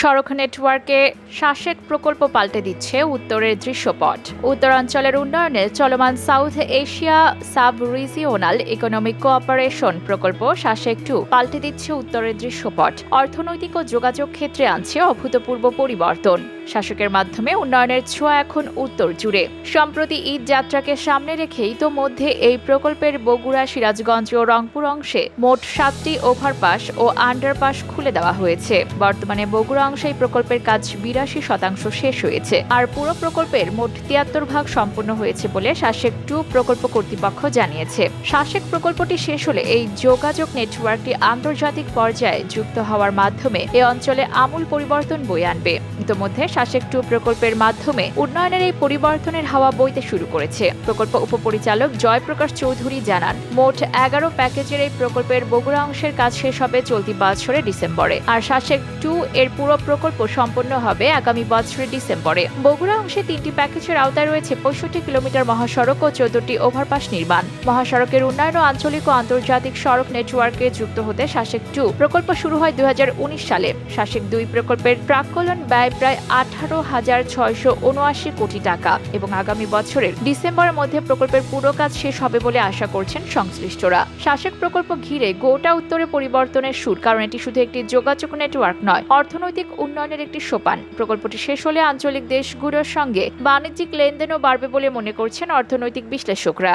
সড়ক নেটওয়ার্কে শাসেক প্রকল্প পাল্টে দিচ্ছে উত্তরের দৃশ্যপট। উত্তরাঞ্চলের উন্নয়নে চলমান south Asia sub regional economic cooperation প্রকল্প শাসেক টু পাল্টে দিচ্ছে উত্তরের দৃশ্যপট। অর্থনৈতিক ও যোগাযোগ ক্ষেত্রে আনছে অভূতপূর্ব পরিবর্তন। শাসকের মাধ্যমে উন্নয়নের ছোঁয়া এখন উত্তর জুড়ে। সম্প্রতি ঈদ যাত্রাকে সামনে রেখে ইতোমধ্যে এই প্রকল্পের বগুড়া, সিরাজগঞ্জ ও রংপুর অংশে মোট সাতটি ওভারপাস ও আন্ডারপাস খুলে দেওয়া হয়েছে। বর্তমানে বগুড়া অংশে এই প্রকল্পের কাজ বিরাশি শতাংশ শেষ হয়েছে। আর পুরো প্রকল্পের মোট তিয়াত্তর ভাগ সম্পূর্ণ হয়েছে বলে শাসক টু প্রকল্প কর্তৃপক্ষ জানিয়েছে। শাসক প্রকল্পটি শেষ হলে এই যোগাযোগ নেটওয়ার্কটি আন্তর্জাতিক পর্যায়ে যুক্ত হওয়ার মাধ্যমে এ অঞ্চলে আমূল পরিবর্তন বয়ে আনবে। ইতোমধ্যে শাসক টু প্রকল্পের মাধ্যমে উন্নয়নের এই পরিবর্তনের হাওয়া বইতে শুরু করেছে। প্রকল্প উপপরিচালক জয়প্রকাশ চৌধুরী জানান, মোট এগারো প্যাকেজের এই প্রকল্পের বগুড়া অংশের কাজ শেষ হবে চলতি বছরের ডিসেম্বরে আর শাসক টু এর পুরো প্রকল্প সম্পন্ন হবে আগামী বছরের ডিসেম্বরে। বগুড়া অংশে তিনটি প্যাকেজের আওতায় রয়েছে পঁয়ষট্টি কিলোমিটার মহাসড়ক ও চোদ্দটি ওভারপাস নির্মাণ। মহাসড়কের উন্নয়ন ও আঞ্চলিক ও আন্তর্জাতিক সড়ক নেটওয়ার্কে যুক্ত হতে শাসক টু প্রকল্প শুরু হয় দুই হাজার উনিশ সালে। শাসক দুই প্রকল্পের প্রাক্কলন ব্যয় প্রায় আঠারো হাজার ছয়শো উনআশি কোটি টাকা এবং আগামী বছরের ডিসেম্বরের মধ্যে প্রকল্পের পুরো কাজ শেষ হবে বলে আশা করছেন সংশ্লিষ্টরা। শাসক প্রকল্প ঘিরে গোটা উত্তরে পরিবর্তনের সুর, কারণ এটি শুধু একটি যোগাযোগ নেটওয়ার্ক নয়, অর্থনৈতিক উন্নয়নের একটি সোপান। প্রকল্পটি শেষ হলে আঞ্চলিক দেশগুলোর সঙ্গে বাণিজ্যিক লেনদেনও বাড়বে বলে মনে করছেন অর্থনৈতিক বিশ্লেষকরা।